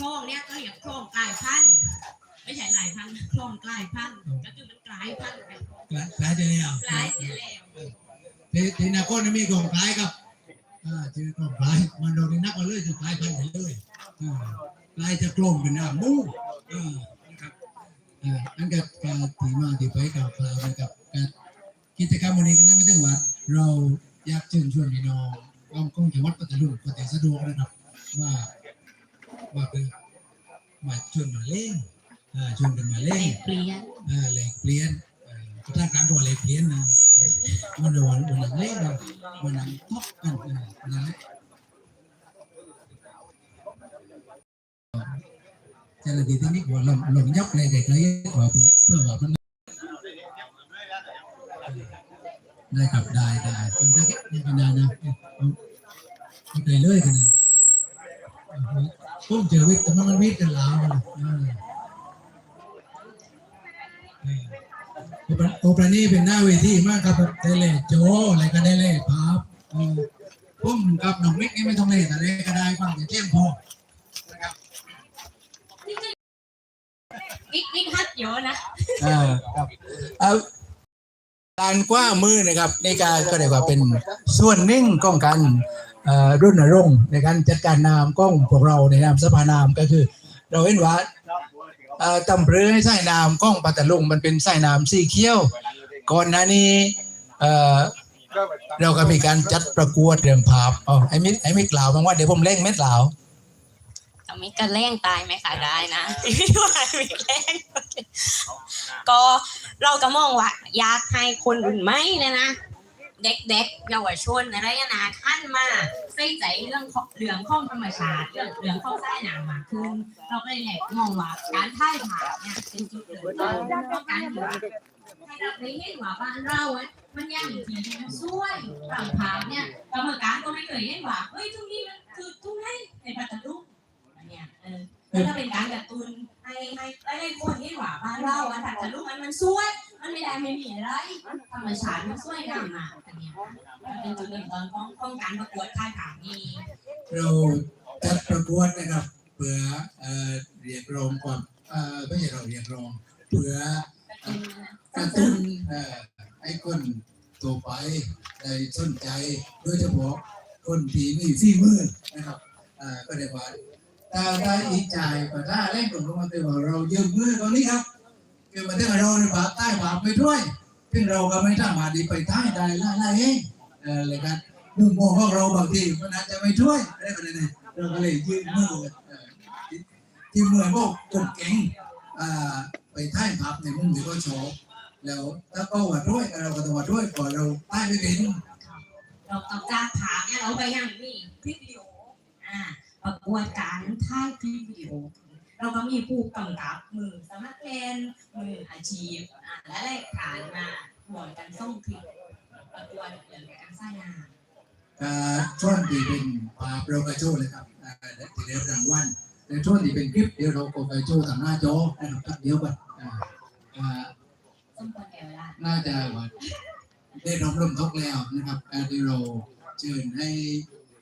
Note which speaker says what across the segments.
Speaker 1: คลองเนี่ยก็เรียกคลองกลายพันธุ์ไม่ใช่หลายพันธุ์คลองกลายพันธุ์ก็คือมันกลายพันธุ์ไป
Speaker 2: หลายหลายจะแล้ว
Speaker 1: กลายเสียแล้ว
Speaker 2: ที่ที่นาโก้นี่มีกองคล้ายครับอ่าชื่อกองคล้ายมันโดนนักมาเลยคือคล้ายพันธุ์ไปเลยอ่าคล้ายจะกลมเป็นน้ำมูกอ่านะครับอ่าอันกับการที่มาที่ไปกับคลาวนะครับการกิจกรรมวันนี้ก็นั่นไม่ถึงว่าเราอยากเชิญชวนพี่น้องกองกองจังหวัดปัตตานีก็แต่สะดวกนะครับ กลางก็ว่าแหลกเปลี่ยนนะมันระหว่างวันหลังเล่นนะวันหลังทอกกันนั่นะเจ้าหน้าที่ที่นี่ว่าลงลงยับเลยไกลๆว่าเพื่อว่ามันได้ครับได้ได้เป็นได้ได้กันได้นะเอาเอาไปเลยกันนะผมเจอวิทย์แต่มันวิทย์กันแล้วนะอ่า โอปรานี่เป็นหน้าเวทีมากครับได้เล่โจอะไรก็ได้เล่พับเออพุ่มกับหนุ่มมิกนี่ไม่ต้องเล่แต่เล่ก็ได้ฟังแต่เที่ยงพอนะครับ
Speaker 1: บิ๊กบิ๊กฮัทเยอะนะ
Speaker 2: อ่าครับเอาการกว้างมือนะครับในการก็เรียกว่าเป็นส่วนหนึ่งของการเอ่อรุ่นรงค์ในการจัดการน้ำกล้องพวกเราในนามสภานามก็คือ เราเห็นว่าเอ่อ ตำเรือให้ใส่น้ำกล้องปัตตลุงมันเป็นใส่น้ำสีเขียว ก่อนหน้านี้เราก็มีการจัดประกวดเรื่องภาพอ๋อไอ้มิไอ้มิกล่าวบางว่าเดี๋ยวผมเล่งเม็ดลาว
Speaker 1: จะมีกระแรงตายไหมคะได้นะว่ามีแรงก็เราก็มองว่าอยากให้คนรุ่นใหม่เนยนะ เด็กๆเยาวชนอะไรนะขั้นมาใส่ใจเรื่องเรื่องของธรรมชาติเรื่องเรื่องของสายน้ำมากขึ้นเราก็เลยแหละมองว่าการถ่ายภาเนี่ยเป็นจุดเริ่มต้นของการที่ว่าให้เราได้เห็นว่าบ้านเราอะมันยังมีที่ที่มันสวยต่างภาเนี่ยกรรมการก็ไม่เคยเห็นว่าเฮ้ยตรงนี้มันคือตรงไหนในปัตตานีอันเนี่ยเออแล้วถ้าเป็นการกระตุ้นให้ให้ให้คนเห็นว่าบ้านเราอะปัตตานีมันมันสวย มันไม่ได้ไม่มีอะไรธรรมชาติมันสวยงามมากอันเนี้ยมันเป็นจุดเริ่มต้นของของการประกวดถ่ายภาพนี้
Speaker 2: เราจัดประกวดนะครับเพื่อเรียกร้องความเอ่อไม่ใช่เราเรียกร้องเพื่อกระตุ้นเอ่อให้คนตัวไปได้สนใจโดยเฉพาะคนที่มีฝีมือนะครับก็เรียกว่าถ้าได้อีกใจก็ถ้าเล่นกลงมาแต่ว่าเรายืมมือตรงนี้ครับ คือมาเรื่องเราในภาใต้ภาคไปด้วย ซึ่งเราก็ไม่สามารถที่ไปใต้ได้ละละเองเออเลยกันมุมมองของเราบางทีมันอาจจะไม่ช่วยอะไรแบบนี้เราก็เลยยืมมือที่เมืองพวกกดเก่งไปใต้ภาพในมุมที่เขาชอบแล้วถ้าก็วัดด้วยเราก็ต้องวัดด้วยก่อนเราใต้ไม่เป็น
Speaker 1: เราต้องจากภาพเนี่ยเราไปยังนี่คลิปวิดีโออ่าประกวดการถ่ายคลิปวิดีโอ เราก็มีผู้กำกับมือสมัครเล่นมืออาชีพอ่าและรายการมาห่วงกันส่งคลิปประกวดเรื่องการสร้างงาน
Speaker 2: ช่วงที่เป็นภาพเรก็โชว์เลยครับอ่าที่ได้รางวัลในช่วงที่เป็นคลิปเดี๋ยวเราก็ไปโชทางหน้าจอนะครับเดี๋ยวกันอ่อ่า
Speaker 1: สมควรแก่เวลา
Speaker 2: น่าจะว่าได้รับร่มทกแล้วนะครับการที่เราเชิญให้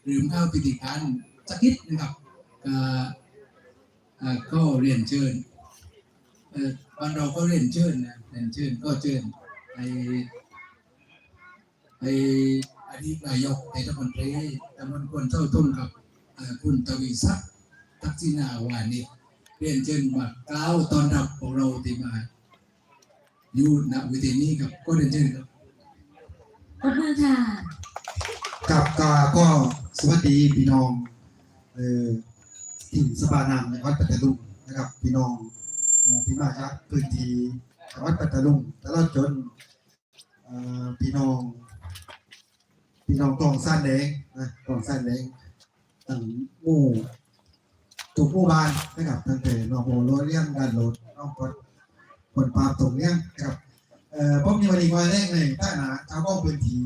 Speaker 2: ลืมเข้าพิธีการสักนิดนะครับ ก็อ่าก็เรียนเชิญเอ่อบ้านเราก็เรียนเชิญนะเรียนเชิญก็เชิญให้ในอดีตนายกเทศมนตรีตำบลควนเท่าทุ่งกับเอ่อคุณตวีศักดิ์ทักษิณาวานิชเรียนเชิญมากล่าวตอนรับของเราที่มาอยู่ณเวิธีนี้ครับก็เรียนเชิญครับ
Speaker 1: ขอบคุณค่ะ
Speaker 3: กับกาก็สวัสดีพี่น้องเอ่อ ถิ่นสปานามในวัดปัตตาลุงนะครับพี่น้องที่มาจากพื้นที่วัดปัตตาลุงตลอดจนพี่น้องพี่น้องกองซ่านแดงนะกองซ่านแดงตั้งหมู่ทุกหมู่บ้านนะครับตั้งแต่หนองโมโลเลียงด้านโลดน้องกดคนปราบตรงเนี้ยนะครับเอ่อผมมีวันนี้วันแรกเลยถ้าหนาชาวบ้านพื้นที่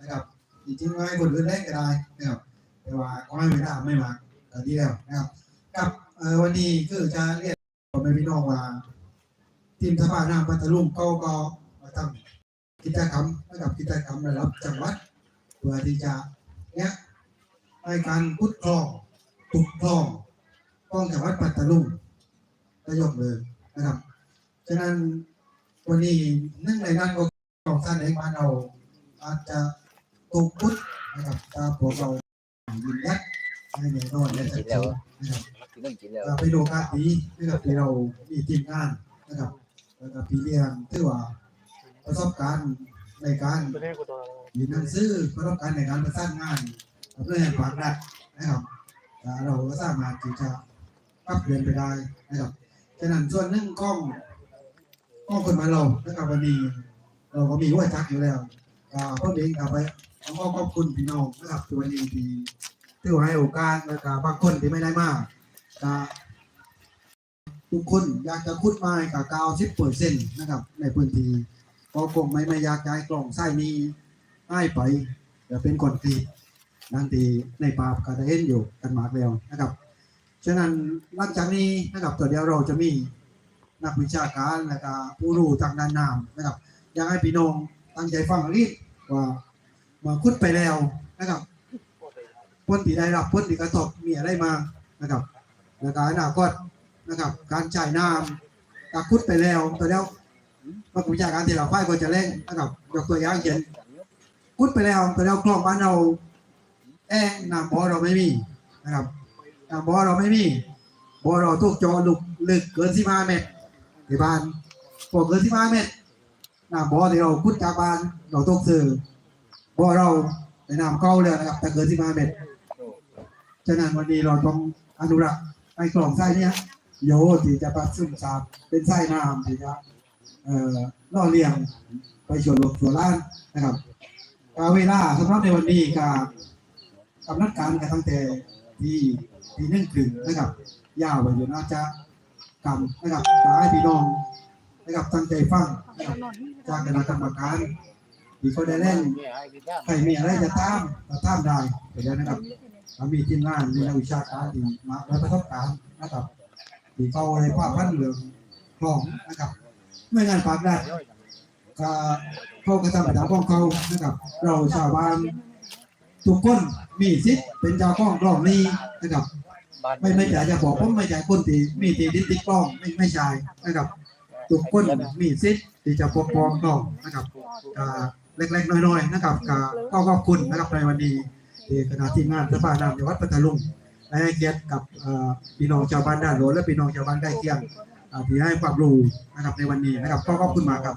Speaker 3: นะครับจริงๆไว้คนอื่นได้ก็ได้นะครับแต่ว่าก็ให้เวลาไม่มาก ตอนนี้แล้วนะครับกับวันนี้คือจะเรียนพ่อแม่พี่น้องว่า ทีมสภาน้ำพัทลุงเขาก็มาทำกิจกรรมนะครับกิจกรรมระดับจังหวัดเพื่อที่จะเนี้ยให้การพุดคลองตุกคลองกล้องจากวัดปัตตาลุงก็ยกเลยนะครับฉะนั้นวันนี้เนื่องในนั้นก็ของท่านเองมาเราอาจจะตกพุทธนะครับถ้าพวกเรายืนยัด ให้แน่นอนและชัดเจนนะครับ
Speaker 4: ถึงต้องกินแล้ว
Speaker 3: ก็เป็นโอกาสดีนะครับที่เรามีทีมงานนะครับแล้วก็พี่เลี้ยงถือว่าประสบการณ์ในการยืนหนังสือประสบการณ์ในการประสานงานกับเรื่องแห่งความรักนะครับแล้วเราก็สามารถที่จะปรับเปลี่ยนไปได้นะครับฉะนั้นส่วนหนึ่งกล้องกล้องคนมาเรานะครับวันนี้เราก็มีหัวจักอยู่แล้วก็พ่อเองกลับไปขอขอบคุณพี่น้องนะครับที่วันนี้ที่ ที่ให้โอกาสแล้วก็บางคนที่ไม่ได้มากก็ทุกคนอยากจะคุดไม้กับกาวสิบเปอร์เซ็นต์นะครับ ในพื้นที่ก็คงไม่ไม่อยากย้ายกล่องไส้นี้ให้ไปเดี๋ยวเป็นก่อนตีนั่นทีในป่าก็ได้เห็นอยู่กันมากแล้วนะครับฉะนั้นหลังจากนี้นะครับตัวเดียวเราจะมีนักวิชาการและก็ผู้รู้ทางด้านน้ำนะครับ อยากให้พี่น้องตั้งใจฟังรีบว่ามาคุดไปแล้วนะครับ พ้นที่ได้รับพ้นที่กระทบมีอะไรมานะครับแล้วก็อนาคตนะครับ การจ่ายน้ำตาคุดไปแล้วตัวแล้วนักวิชาการที่เราไฟก็จะเล่นนะครับยกตัวอย่างเช่นคุดไปแล้วตัวแล้วคลองบ้านเราแอ้งน้ำบ่อเราไม่มีนะครับน้ำบ่อเราไม่มีบ่อเราทุกจอลึกลึกเกินสิบห้าเมตรที่บ้านพวกเกินสิบห้าเมตรน้ำบ่อที่เราคุดจากบ้านเราต้องซื้อบ่อเราในน้ำเก่าเลยนะครับแต่เกินสิบห้าเมตร ฉะนั้นวันนี้เราต้องอนุรักษ์ไอ้กล่องไส้เนี้ยโยที่จะปัดซึมซาบเป็นไส้น้ำที่จะเอ่อล่อเลี้ยงไปชวนลงชวนล้านนะครับกาเวลาสำหรับในวันนี้ก็กำนัดการกันตั้งแต่ที่ที่นึ่งถึงนะครับ ยาวไปอยู่น่าจะกำนะครับขอให้พี่น้องนะครับตั้งใจฟังนะครับจากคณะกรรมการที่เขาได้เล่นใครมีอะไรจะตามจะตามได้ไปแล้วนะครับ เรามีทีมงานมีนักวิชาการที่มาและประสบการณ์นะครับที่เขาในภาพพันเรื่องคลองนะครับไม่งานปากได้ก็เขาก็ทำไปตามของเขานะครับ เราชาวบ้านทุกคนมีสิทธิ์เป็นเจ้าของกล้องนี้นะครับไม่ไม่ใช่จะบอกผมไม่ใช่คนที่มีที่ดินติดกล้องไม่ไม่ใช่นะครับทุกคนมีสิทธิ์ที่จะปกครองกล้องนะครับเล็กๆน้อยๆนะครับก็ก็ขอบคุณนะครับในวันนี้ ที่คณะทีมงานสภาน้ำจังหวัดพัทลุงได้ให้เกียรติกับพี่น้องชาวบ้านด้านโหลและพี่น้องชาวบ้านใกล้เคียงที่ให้ความรู้นะครับในวันนี้นะครับก็ขอบคุณมากครับ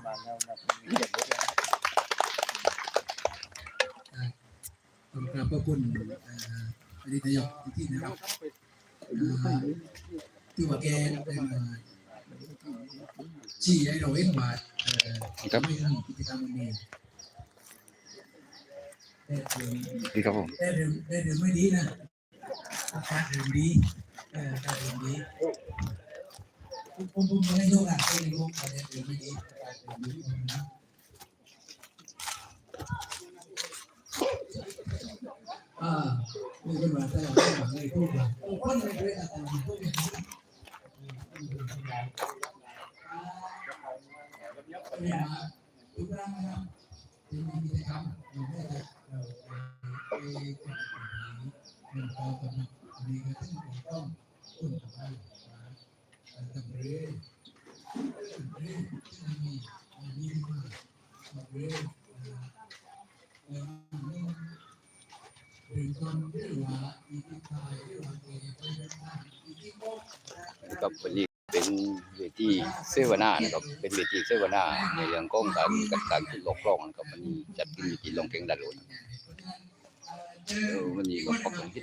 Speaker 2: ขอบคุณครับขอบคุณอดีตนายกที่นะครับที่ว่าแกได้มาชี้ให้เราเห็นว่าเอ่อ
Speaker 4: ครับ
Speaker 2: ไม่มีกิจกรรมวันนี้ ดี๋ยว
Speaker 4: ดีครับผม
Speaker 2: ได้เรื่องได้เรื่องไม่ดีนะอากาศเรื่องดีเอออกาศเรื่องดีผมผมผมไม่ได้ยกอะไม่ได้ยกแต่เรื่องไม่ดีกาศเรื่องดีนะอ่ามีคนมาแต่ว่าไม่ได้พูดว่าโอ้คนไม่ได้แต่ว่าพูดอย่างนี้เนี่ยมาทุกครั้งนะครับที่มีกิจกรรมเราไม่ได้ เราไปแข่งขันนี้มันพอกับมันมีกระทั่งต้องต้นกับมันนะทำเรืองทำเรื่องที่มีมีมาทำเรื่องเอ่อนี่ถึงคนที่ว่าอีกทายที่ว่าเกิดไปเป็นทางอีกที่โก้
Speaker 4: กับวันนี้เป็นเวที เสวนานะครับเป็นเวทีเสวนาในเรื่องของการจัดการจุดหลอกล่องนะครับวันนี้จัดเป็นเวทีลงแข่งดันโหลดเออวันนี้ก็ขอบคุณที่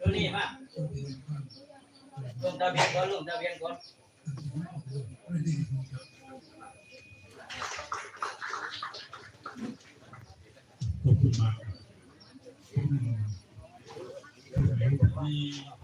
Speaker 5: ตัวนี้มาลงทะเบียนก่อนลงทะเบียนก่อน
Speaker 2: ขอบคุณ มากครับ